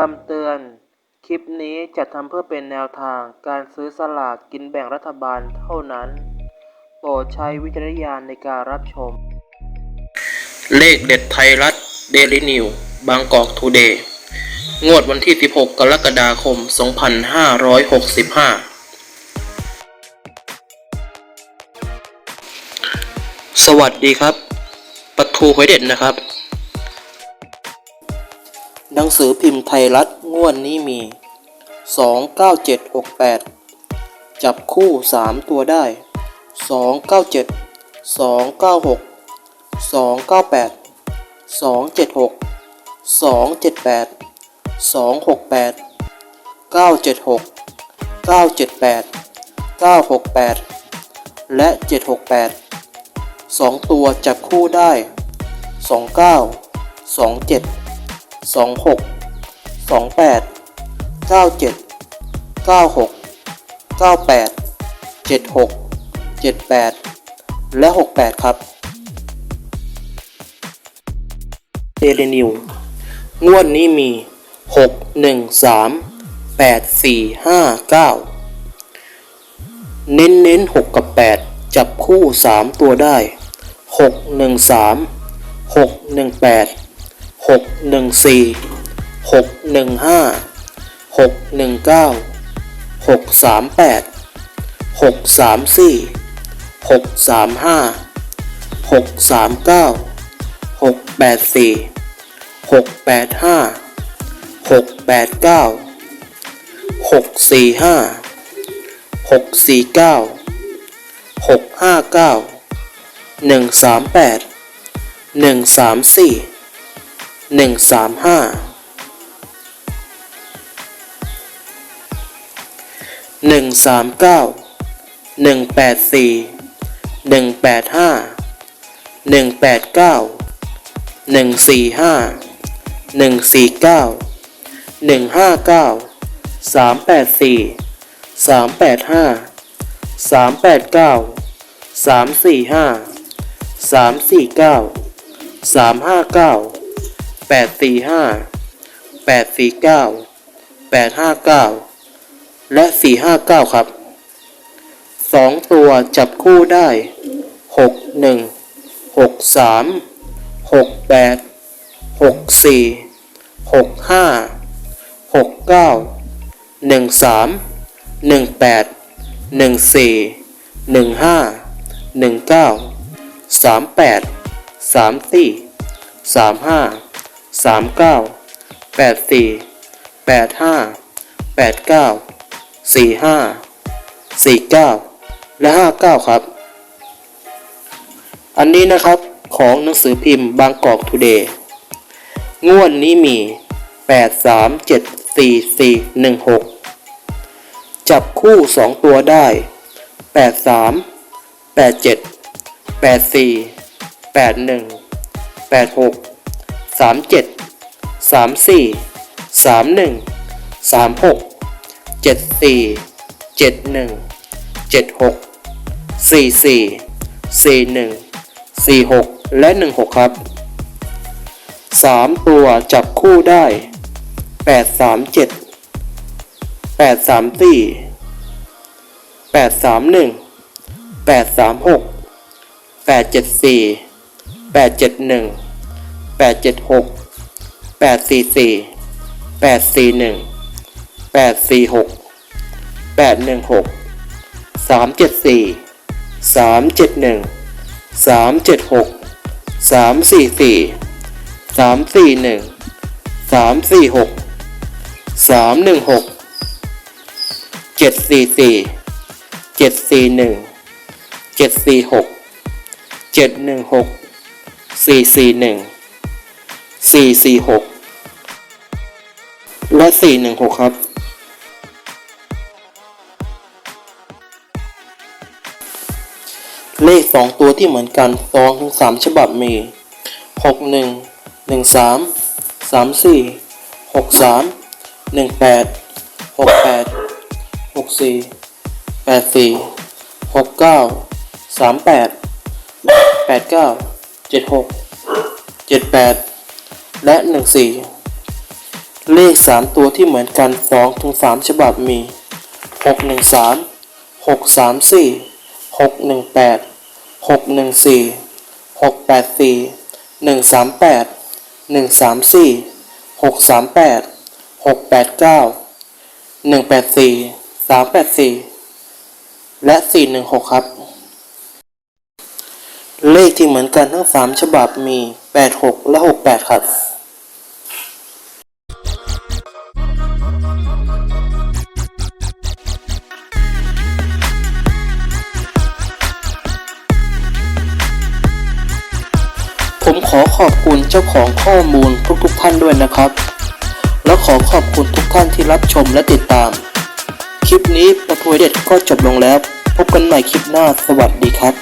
คำเตือน คลิปนี้จะทำเพื่อเป็นแนวทางการซื้อสลากกินแบ่งรัฐบาลเท่านั้น โปรดใช้วิจารณญาณในการรับชม เลขเด็ดไทยรัฐเดลินิว บางกอกทูเดย์งวดวันที่ 16 กรกฎาคม 2565สวัสดีครับปทูหวยเด็ดนะครับห นังสือพิมพ์ไทยรัฐงวดนนี้มี 29768 จับคู่ 3 ตัวได้ 297 296 298 276 278 268 976 978 968 และ 768 2 ตัวจับคู่ได้ 29 27 สองหกสองแปดเก้าเจ็ดเก้าหกเก้าแปดเจ็ดหกเจ็ดแปดและหกแปดครับเดลนิวงวดนี้มีหกหนึ่งสามแปดสี่ห้าเก้าเน้นเน้นหกกับแปดจับคู่สามตัวได้หกหนึ่งสามหกหนึ่งแปด หกหนึ่งสี่หกหนึ่งห้าหก หนึ่งสามห้าหนึ่งสามเก้าหนึ่งแปดสี่หนึ่งแปดห้าหนึ่งแปดเก้าหนึ่งสี่ห้าหนึ่งสี่เก้าหนึ่งห้าเก้าสามแปดสี่สามแปดห้าสามแปดเก้าสามสี่ห้าสามสี่เก้าสามห้าเก้า แปดสี่ห้าแปดสี่เก้าแปดห้าเก้าและสี่ห้าเก้าครับสองตัวจับคู่ได้หกหนึ่งหกสามหกแปดหกสี่หกห้าหกเก้าหนึ่งสามหนึ่งแปดหนึ่งสี่หนึ่งห้าหนึ่งเก้าสามแปดสามสี่สามห้า สามเก้าแปดสี่แปดห้าแปดเก้าสี่ห้าสี่เก้าและห้าเก้าครับ อันนี้นะครับของหนังสือพิมพ์บางกอกทูเดย์งวดนี้มีแปดสามเจ็ดสี่สี่หนึ่งหกจับคู่สองตัวได้แปดสา มแปดเจ็ดแปดสี่แปดหนึ่งแปดหกสามเจ็ดสามสี่สามหนึ่งสามหกเจ็ดสี่เจ็ดหนึ่งเจ็ดหกสี่สี่สี่หนึ่งสี่หกและหนึ่งหกครับสามตัวจับคู่ได้แปดสาม เจ็ดแปดสามสี่แปดสามห 446 และ 416 ครับ เลข 2 ตัวที่เหมือนกัน2ถึง3ฉบับมี 61 13 34 63 18 68 64 84 69 38 89 76 78 และหนึ่งสี่เลข 3 ตัวที่เหมือนกัน2ถึง3ฉบับมี 613 634 618 614 684 138 134 638 689 184 384 และ 416 ครับ เลขที่เหมือนกันทั้ง 3 ฉบับมี 86 และ 68 ครับ ขอขอบคุณเจ้าของข้อมูลทุกๆท่านด้วยนะครับ และขอขอบคุณทุกท่านที่รับชมและติดตาม คลิปนี้ประทวยเด็ดก็จบลงแล้ว พบกันใหม่คลิปหน้าสวัสดีครับ